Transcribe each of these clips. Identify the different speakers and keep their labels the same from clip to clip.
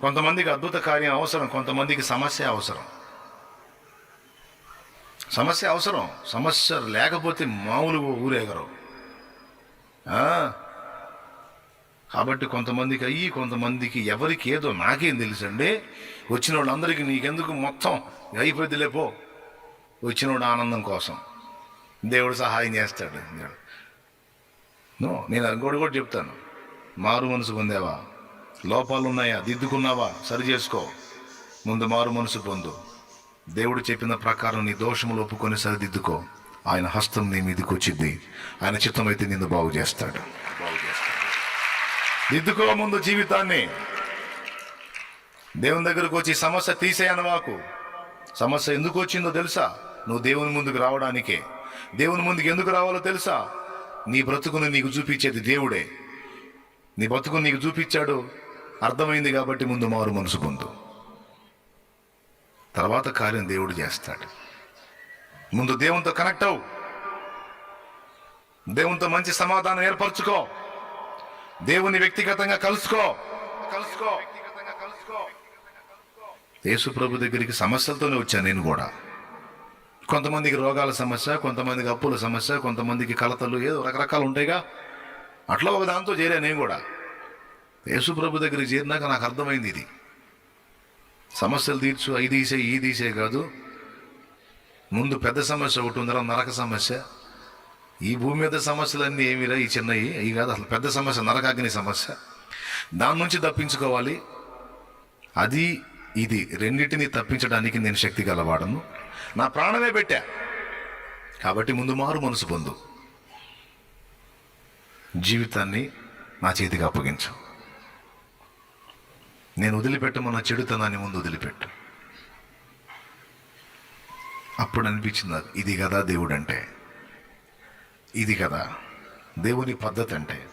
Speaker 1: కొంతమందికి అద్భుత కార్యం అవసరం కొంతమందికి సమస్య అవసరం. సమస్య అవసరం. సమస్య లేకపోతే మామూలు ఊరేగరు కాబట్టి కొంతమందికి అయ్యి కొంతమందికి ఎవరికి ఏదో నాకేం తెలుసండి? వచ్చిన వాళ్ళందరికీ నీకెందుకు మొత్తం అయిపోద్దిలే పో. వచ్చినోడు ఆనందం కోసం. దేవుడు సహాయం చేస్తాడు. నేను ఇంకోటి కూడా చెప్తాను. మారు మనసు పొందేవా? లోపాలు ఉన్నాయా దిద్దుకున్నావా? సరి చేసుకో. ముందు మారు మనసు పొందు. దేవుడు చెప్పిన ప్రకారం నీ దోషములు ఒప్పుకొని సరిదిద్దుకో. ఆయన హస్తం నీ మీదకి వచ్చింది. ఆయన చిత్తమైతే నిన్ను బాగు చేస్తాడు. బాగు చేస్తాడు దిద్దుకో ముందు జీవితాన్ని. దేవుని దగ్గరకు వచ్చి సమస్య తీసేయను వాకు సమస్య ఎందుకు వచ్చిందో తెలుసా? నువ్వు దేవుని ముందుకు రావడానికే. దేవుని ముందుకు ఎందుకు రావాలో తెలుసా? నీ బ్రతుకుని నీకు చూపించేది దేవుడే. నీ బ్రతుకుని నీకు చూపించాడు. అర్థమైంది కాబట్టి ముందు మారు మనసు పొందు. తర్వాత కార్యం దేవుడు చేస్తాడు. ముందు దేవునితో కనెక్ట్ అవు. దేవునితో మంచి సమాధానం ఏర్పరచుకో. దేవుని వ్యక్తిగతంగా కలుసుకో. కలుసుకో. యేసు ప్రభు దగ్గరికి సమస్యలతోనే వచ్చాను నేను కూడా. కొంతమందికి రోగాల సమస్య కొంతమందికి అప్పుల సమస్య కొంతమందికి కలతలు ఏదో రకరకాలు ఉంటాయిగా. అట్లా ఒక దాంతో చేరా నేను కూడా. యేసుప్రభు దగ్గర దగ్గరికి చేరినాక నాకు అర్థమైంది ఇది. సమస్యలు తీర్చు అవి తీసే ఈ తీసే కాదు. ముందు పెద్ద సమస్య ఒకటి ఉందిరా నరక సమస్య. ఈ భూమి మీద సమస్యలన్నీ ఏమిరా? ఈ చిన్నవి ఇవి కాదు అసలు పెద్ద సమస్య నరకాగ్ని సమస్య. దాని నుంచి తప్పించుకోవాలి. అది ఇది రెండింటిని తప్పించడానికి నేను శక్తి గలవాడను. నా ప్రాణమే పెట్టా. కాబట్టి ముందు మారు మనసు పొందు. జీవితాన్ని నా చేతికి అప్పగించు. నేను వదిలిపెట్టమన్న చెడుతనాన్ని ముందు వదిలిపెట్టు. అప్పుడు అనిపించింది ఇది కదా దేవుడు అంటే ఇది కదా దేవుని పద్ధతి అంటే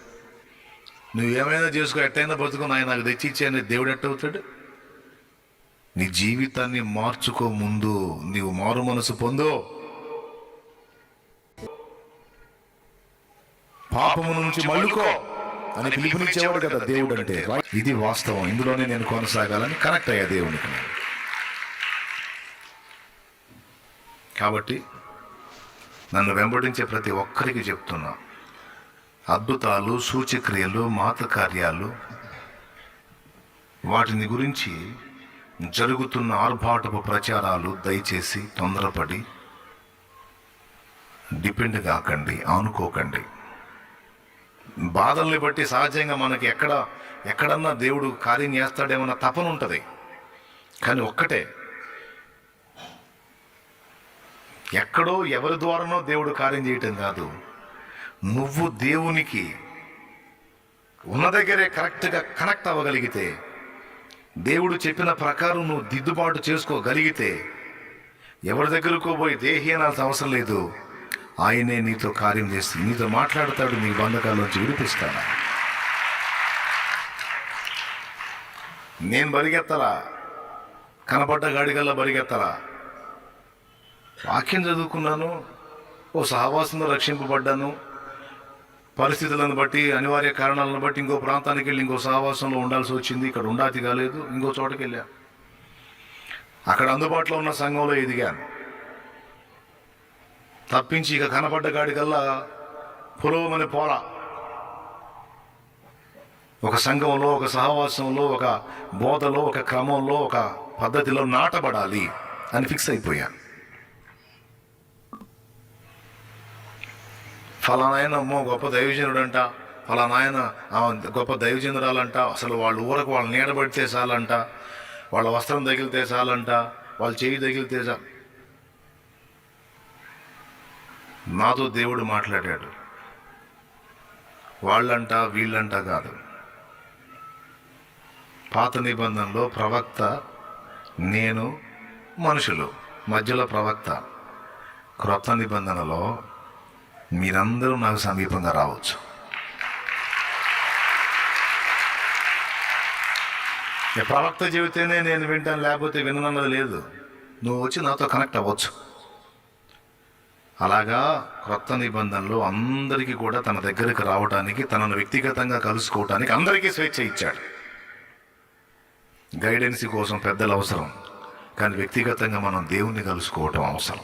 Speaker 1: నువ్వు ఏమైనా చేసుకో ఎట్టయినా బతుకు నాయన నాకు తెచ్చిచ్చే అనేది దేవుడు ఎట్టవుతాడు నీ జీవితాన్ని మార్చుకో ముందు నీవు మారు మనసు పొందు. పాపము నుంచి మళ్ళుకో. అని పిలుపునిచ్చేవాడు కదా దేవుడు అంటే. ఇది వాస్తవం. ఇందులోనే నేను కొనసాగాలని కనెక్ట్ అయ్యా దేవునికి. కాబట్టి నన్ను వెంబడించే ప్రతి ఒక్కరికి చెప్తున్నా. అద్భుతాలు సూచక్రియలు మాత కార్యాలు వాటిని గురించి జరుగుతున్న ఆర్భాటపు ప్రచారాలు దయచేసి తొందరపడి డిపెండ్ కాకండి ఆనుకోకండి. బాధల్ని బట్టి సహజంగా మనకి ఎక్కడ ఎక్కడన్నా దేవుడు కార్యం చేస్తాడేమన్న తపన ఉంటుంది. కానీ ఒక్కటే ఎక్కడో ఎవరి ద్వారానో దేవుడు కార్యం చేయటం కాదు. నువ్వు దేవునికి ఉన్న దగ్గరే కరెక్ట్గా కనెక్ట్ అవ్వగలిగితే దేవుడు చెప్పిన ప్రకారం నువ్వు దిద్దుబాటు చేసుకోగలిగితే ఎవరి దగ్గరకు పోయి దేహి అనాల్సిన అవసరం లేదు. ఆయనే నీతో కార్యం చేస్తుంది నీతో మాట్లాడతాడు నీ బంధకాల నుంచి విడిపిస్తాడు నేను బరిగెత్తలా? కనపడ్డ గాడిగల్లా బరిగెత్తలా? వాక్యం చదువుకున్నాను ఓ సహవాసంలో రక్షింపబడ్డాను. పరిస్థితులను బట్టి అనివార్య కారణాలను బట్టి ఇంకో ప్రాంతానికి వెళ్ళి ఇంకో సహవాసంలో ఉండాల్సి వచ్చింది. ఇక్కడ ఉండాతి కాలేదు ఇంకో చోటకి వెళ్ళా అక్కడ అందుబాటులో ఉన్న సంఘంలో ఎదిగాను. తప్పించి ఇక కనపడ్డ గాడికల్లా పులవమని పోలా. ఒక సంఘంలో ఒక సహవాసంలో ఒక బోధలో ఒక క్రమంలో ఒక పద్ధతిలో నాటబడాలి అని ఫిక్స్ అయిపోయాను ఫలానాయన అమ్మో గొప్ప అంట ఫలానాయన గొప్ప దైవజనురాలంట అసలు వాళ్ళ ఊరకు వాళ్ళు నీడబడితే చాలంట వాళ్ళ వస్త్రం తగిలితే చాలంట వాళ్ళ చేయి తగిలితే చాలు నాతో దేవుడు మాట్లాడాడు. వాళ్ళంట వీళ్ళంట కాదు. పాత నిబంధనలో ప్రవక్త నేను మనుషులు మధ్యలో ప్రవక్త. క్రొత్త నిబంధనలో మీరందరూ నాకు సమీపంగా రావచ్చు. ప్రవక్త చెబితేనే నేను వింటాను లేకపోతే వినన్నది లేదు. నువ్వు వచ్చి నాతో కనెక్ట్ అవ్వచ్చు. అలాగా క్రొత్త నిబంధనలు అందరికీ కూడా తన దగ్గరికి రావడానికి తనను వ్యక్తిగతంగా కలుసుకోవటానికి అందరికీ స్వేచ్ఛ ఇచ్చాడు. గైడెన్స్ కోసం పెద్దలు అవసరం కానీ వ్యక్తిగతంగా మనం దేవుణ్ణి కలుసుకోవటం అవసరం.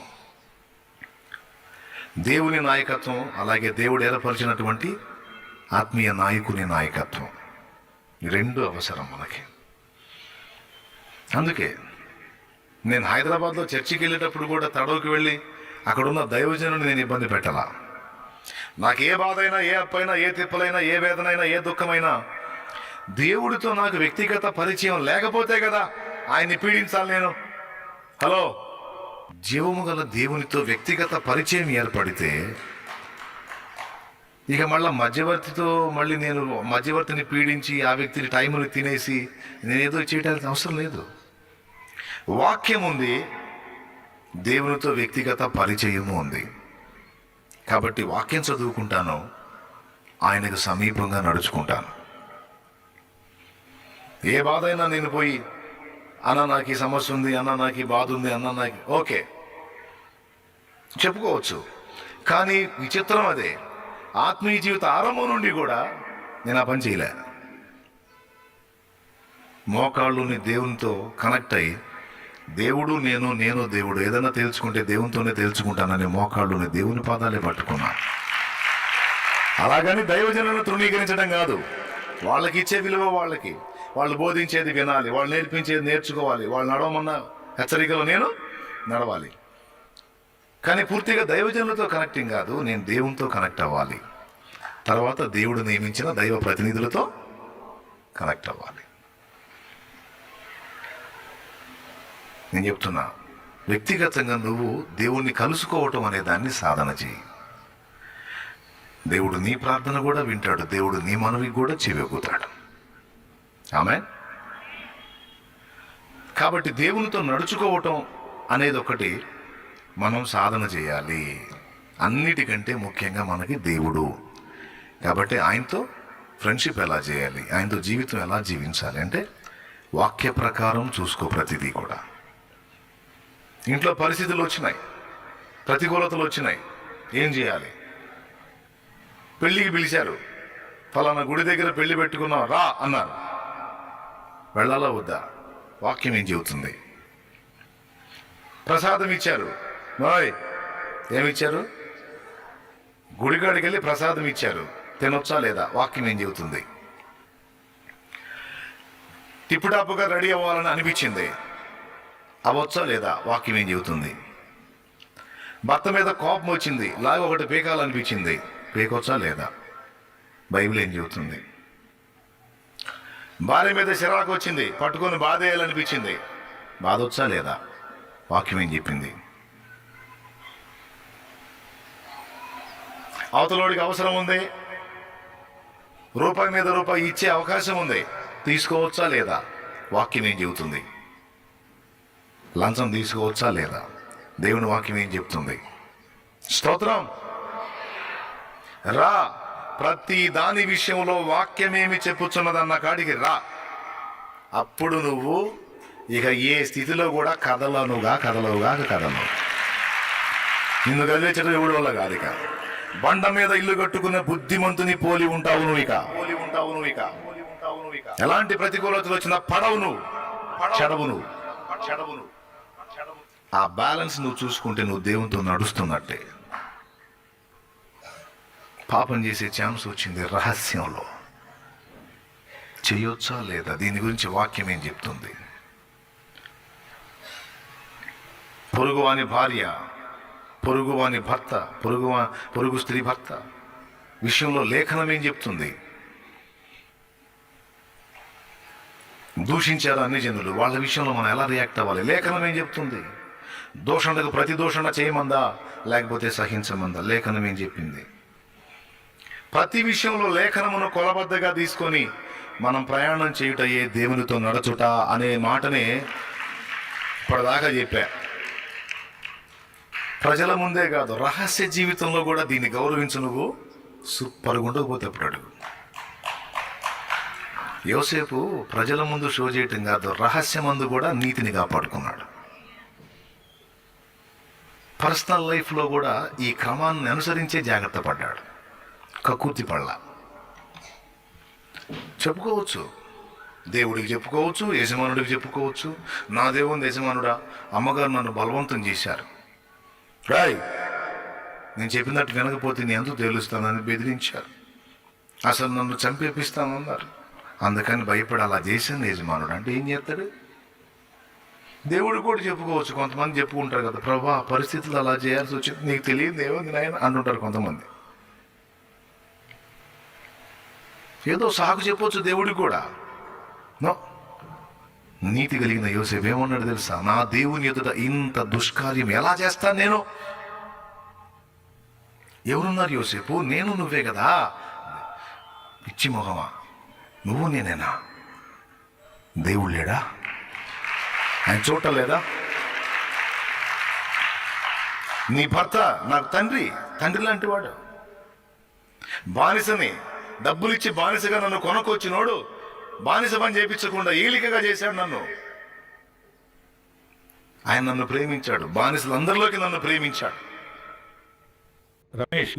Speaker 1: దేవుని నాయకత్వం అలాగే దేవుడు ఏర్పరిచినటువంటి ఆత్మీయ నాయకుని నాయకత్వం ఈ రెండు అవసరం మనకి. అందుకే నేను హైదరాబాద్లో చర్చికి వెళ్ళేటప్పుడు కూడా తడవకి వెళ్ళి అక్కడున్న దైవజనుని నేను ఇబ్బంది పెట్టాలా. నాకు ఏ బాధ అయినా ఏ అప్పైనా ఏ తిప్పలైనా ఏ వేదనైనా ఏ దుఃఖమైనా దేవుడితో నాకు వ్యక్తిగత పరిచయం లేకపోతే కదా ఆయన్ని పీడించాలి నేను. హలో? జీవము గల దేవునితో వ్యక్తిగత పరిచయం ఏర్పడితే ఇక మళ్ళీ మధ్యవర్తితో మళ్ళీ నేను మధ్యవర్తిని పీడించి ఆ వ్యక్తిని టైంని తినేసి నేనేదో చేయడానికి అవసరం లేదు. వాక్యం ఉంది దేవునితో వ్యక్తిగత పరిచయము ఉంది. కాబట్టి వాక్యం చదువుకుంటాను ఆయనకు సమీపంగా నడుచుకుంటాను. ఏ బాధ అయినా నేను పోయి అన్న నాకు ఈ సమస్య ఉంది అన్న నాకు ఈ బాధ ఉంది అన్న నాకు ఓకే. చెప్పుకోవచ్చు. కానీ విచిత్రం అదే. ఆత్మీయ జీవిత ఆరంభం నుండి కూడా నేను ఆ పని చేయలే. మోకాళ్ళుని దేవునితో కనెక్ట్ అయ్యి దేవుడు నేను నేను దేవుడు. ఏదైనా తేల్చుకుంటే దేవునితోనే తేల్చుకుంటానని మోకాళ్ళుని దేవుని పాదాలే పట్టుకున్నా. అలాగని దైవజనులను తృణీకరించడం కాదు. వాళ్ళకి ఇచ్చే విలువ వాళ్ళకి. వాళ్ళు బోధించేది వినాలి. వాళ్ళు నేర్పించేది నేర్చుకోవాలి. వాళ్ళు నడవమన్న హెచ్చరికలో నేను నడవాలి. కానీ పూర్తిగా దైవజనులతో కనెక్టింగ్ కాదు. నేను దేవునితో కనెక్ట్ అవ్వాలి. తర్వాత దేవుడు నియమించిన దైవ ప్రతినిధులతో కనెక్ట్ అవ్వాలి. నేను చెప్తున్నా. వ్యక్తిగతంగా నువ్వు దేవుణ్ణి కలుసుకోవటం అనే దాన్ని సాధన చేయి. దేవుడు నీ ప్రార్థన కూడా వింటాడు. దేవుడు నీ మనవి కూడా చెవిగుతాడు ఆమె కాబట్టి దేవునితో నడుచుకోవటం అనేది ఒకటి మనం సాధన చేయాలి. అన్నిటికంటే ముఖ్యంగా మనకి దేవుడు. కాబట్టి ఆయనతో ఫ్రెండ్షిప్ ఎలా చేయాలి? ఆయనతో జీవితం ఎలా జీవించాలి? అంటే వాక్య ప్రకారం చూసుకో ప్రతిదీ కూడా. ఇంట్లో పరిస్థితులు వచ్చినాయి. ప్రతికూలతలు వచ్చినాయి. ఏం చేయాలి? పెళ్ళికి పిలిచారు. ఫలానా గుడి దగ్గర పెళ్ళి పెట్టుకున్నాం రా అన్నారు. వెళ్ళాలా వద్దా? వాక్యం ఏం చెబుతుంది? ప్రసాదం ఇచ్చారు. నోయ్ ఏమిచ్చారు గుడికాడికి వెళ్ళి ప్రసాదం ఇచ్చారు. తినొచ్చా లేదా? వాక్యం ఏం చెబుతుంది? టిప్పుటాపుగా రెడీ అవ్వాలని అనిపించింది. అవ్వచ్చా లేదా? వాక్యం ఏం చెబుతుంది? భర్త మీద కోపం వచ్చింది. లాగా ఒకటి పీకాలనిపించింది. పీకొచ్చా లేదా? బైబిల్ ఏం చెబుతుంది? భార్య మీద చిరాకు వచ్చింది. పట్టుకొని బాధ వేయాలనిపించింది బాధ వచ్చా లేదా? వాక్యం ఏం చెప్పింది? అవతలోడికి అవసరం ఉంది. రూపాయి మీద రూపాయి ఇచ్చే అవకాశం ఉంది. తీసుకోవచ్చా లేదా? వాక్యం ఏం చెబుతుంది? లంచం తీసుకోవచ్చా లేదా? దేవుని వాక్యం ఏం చెప్తుంది? స్తోత్రం. రా ప్రతి దాని విషయంలో వాక్యమేమి చెప్పుచున్నదన్న కాడికి రా. అప్పుడు నువ్వు ఇక ఏ స్థితిలో కూడా కదలనుగా కదలవుగా కదలవు నిన్ను కదిలించడం ఎవడి వల్ల కాదు ఇక. బండ మీద ఇల్లు కట్టుకున్న బుద్ధిమంతుని పోలి ఉంటావు నువ్వు ఇక. పోలి ఉంటావు నువ్వు ఇక. ఎలాంటి ప్రతికూలతలు వచ్చినా పడవు నువ్వు. చెడవు నువ్వు. చెడవు నువ్వు. ఆ బ్యాలెన్స్ నువ్వు చూసుకుంటే నువ్వు దేవునితో నడుస్తున్నట్టే. పాపం చేసే ఛాన్స్ వచ్చింది రహస్యంలో. చేయొచ్చా లేదా? దీని గురించి వాక్యం ఏం చెప్తుంది? పొరుగువాని భార్య పొరుగువాని భర్త పొరుగువా పొరుగు స్త్రీ భర్త విషయంలో లేఖనం ఏం చెప్తుంది? దూషించారు అన్ని జనులు. వాళ్ళ విషయంలో మనం ఎలా రియాక్ట్ అవ్వాలి? లేఖనం ఏం చెప్తుంది? దూషణకు ప్రతి దోషణ చేయమందా? లేకపోతే సహించమందా? లేఖనం ఏం చెప్పింది? ప్రతి విషయంలో లేఖనమును కొలబద్దగా తీసుకొని మనం ప్రయాణం చేయుటయే దేవునితో నడచుట అనే మాటనే ఇప్పటిదాకా చెప్పా. ప్రజల ముందే కాదు రహస్య జీవితంలో కూడా దీన్ని గౌరవించు నువ్వు. సూపర్గా ఉండకపోతే అప్పుడు యోసేపు ప్రజల ముందు షో చేయటం కాదు రహస్యమందు కూడా నీతిని కాపాడుకున్నాడు. పర్సనల్ లైఫ్లో కూడా ఈ క్రమాన్ని అనుసరించే జాగ్రత్త పడ్డాడు. కకూర్తి పళ్ళ. చెప్పుకోవచ్చు. దేవుడికి చెప్పుకోవచ్చు యజమానుడికి చెప్పుకోవచ్చు. నా దేవుని యజమానుడా అమ్మగారు నన్ను బలవంతం చేశారు. రాయ్ నేను చెప్పినట్టు వినకపోతే నేను ఎంతో తేలుస్తానని బెదిరించారు. అసలు నన్ను చంపేపిస్తానన్నారు. అందుకని భయపడి అలా చేశాను యజమానుడు. అంటే ఏం చేస్తాడు? దేవుడు కూడా చెప్పుకోవచ్చు. కొంతమంది చెప్పుకుంటారు కదా ప్రభా పరిస్థితులు అలా చేయాల్సి వచ్చింది. నీకు తెలియదు దేవుంది నాయన అంటుంటారు కొంతమంది. ఏదో సాకు చెప్పొచ్చు దేవుడికి కూడా. నో. నీతి కలిగిన యోసేపు ఏమన్నాడు తెలుసా? నా దేవుని ఎదుట ఇంత దుష్కార్యం ఎలా చేస్తాను నేను? ఎవరున్నారు యోసేపు? నేను నువ్వే కదా. పిచ్చి మొహమా? నువ్వు నేనేనా? దేవుడు లేడా? ఆయన చూడటం లేదా? నీ భర్త నాకు తండ్రి తండ్రి లాంటి వాడు. బానిసని డబ్బులిచ్చి బానిసగా నన్ను కొనుక్కొచ్చినోడు బానిస పని చేయించకుండా ఏలికగా చేశాడు నన్ను. ఆయన నన్ను ప్రేమించాడు. బానిసలందరిలోకి నన్ను ప్రేమించాడు.
Speaker 2: రమేష్